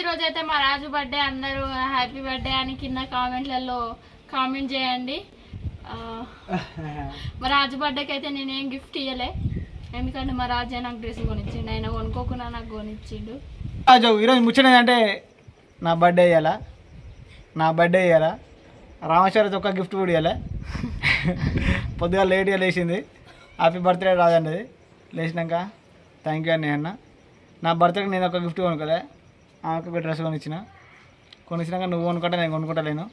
ఈరోజు అయితే మా రాజు బర్త్డే అందరూ హ్యాపీ బర్త్డే అని కింద కామెంట్లలో కామెంట్ చేయండి. మా రాజు బర్త్డేకి అయితే నేనేం గిఫ్ట్ ఇవ్వలే ఎందుకంటే మా రాజే నాకు డ్రెస్ కొనిచ్చిండు. ఆయన కొనుక్కోకుండా నాకు కొనిచ్చిండు. రాజు ఈరోజు ముచ్చట అంటే నా బర్త్డే ఇవ్వాలా నా బర్త్డే ఇవ్వాలా రామేశ్వర ఒక గిఫ్ట్ కూడా ఇవ్వాలి పొద్దుగా లేట్గా లేచింది. హ్యాపీ బర్త్డే రాదండి లేచినాక థ్యాంక్ యూ అని అన్న. నా బర్త్డేకి నేను ఒక గిఫ్ట్ కొనుక్కోలే. ఆమెకు ఒక డ్రెస్ కొనిచ్చిన. కొనిచ్చినాక నువ్వు కొనుక్కుంటే నేను కొనుక్కుంటలేను.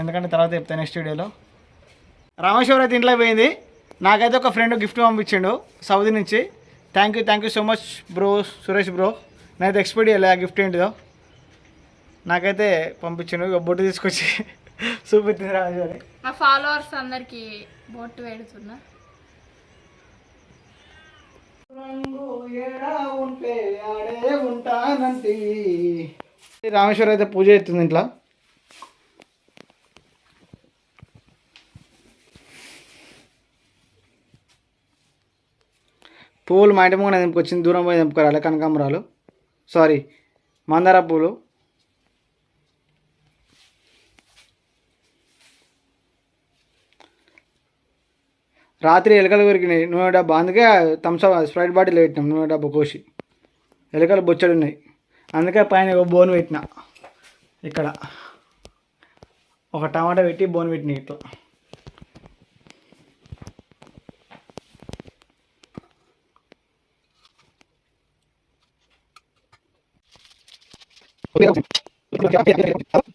ఎందుకంటే తర్వాత చెప్తాను నెక్స్ట్ వీడియోలో రామేశ్వర అయితే ఇంట్లో పోయింది. నాకైతే ఒక ఫ్రెండ్ గిఫ్ట్ పంపించిండు సౌదీ నుంచి. Thank you thank you so much bro Suresh bro నేనైతే ఎక్స్పెక్ట్ చేయలే ఆ గిఫ్ట్ ఏంటిదో. నాకైతే పంపించిండు ఇక బొట్టు తీసుకొచ్చి చూపించింది రామేశ్వరి. మా ఫాలోవర్స్ అందరికి బొట్టు పెడుతున్నా. రామేశ్వర అయితే పూజ అవుతుంది ఇంట్లో. పువ్వులు మా ఇంటి ముందు దింపుకొచ్చింది దూరం పోయి తెంపుకోరాలి కనకాంబరాలు. సారీ మందార పూలు. రాత్రి ఎలకలు కొరికినాయి నూనె డబ్బా. అందుకే తమ్స స్ప్రైట్ బాటిల్ పెట్టినాం నూనె డబ్బా కోసి. ఎలుకలు బొచ్చడు ఉన్నాయి అందుకే పైన ఒక బోన్ పెట్టిన. ఇక్కడ. ఒక టమాటా పెట్టి బోన్ పెట్టిన ఇట్లా. Okay, okay.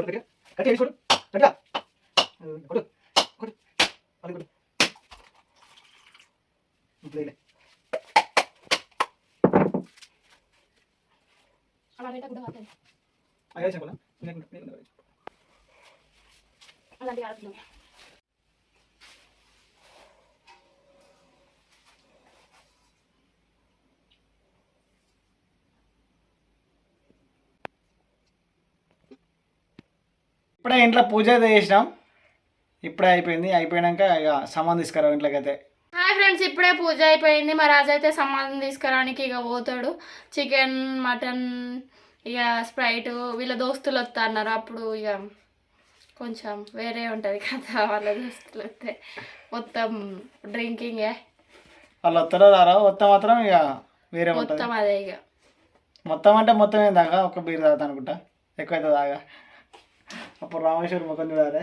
గట్టిగా. గట్టిగా చేసి కొట్టు. గట్టిగా. అది కొట్టు. కొట్టు. మళ్ళీ కొట్టు. ఇప్పుడు వేయలే. అలా పెట్ట కూడా అవుతుంది ఆ, వేసాం కదా? నీకు- నీకు- నీకు- అలాంటి ఆడుతున్నాం ఇప్పుడే ఇంట్లో పూజ అయితే చేసినాం. ఇప్పుడే అయిపోయింది. అయిపోయినాక ఇక సామాన్ తీసుకురా ఇంట్లోకి అయితే హాయ్ ఫ్రెండ్స్ ఇప్పుడే పూజ అయిపోయింది. మా రాజు అయితే సమాధానం తీసుకురానికి ఇక పోతాడు. చికెన్ మటన్ ఇక స్ప్రైట్ వీళ్ళ దోస్తులు వస్తా అన్నారు అప్పుడు ఇక కొంచెం వేరే ఉంటుంది కదా వాళ్ళ దోస్తులు వస్తే మొత్తం డ్రింకింగే వాళ్ళు వస్తారో రారో? వస్తే మాత్రం ఇక వేరే మొత్తం అదే ఇక. మొత్తం అంటే మొత్తం ఏం తాగా? ఒక బీర్ తాగుతా అనుకుంటా. ఎక్కువ అయితే తాగా. అప్పుడు రామేశ్వరి ముఖం చూడాలి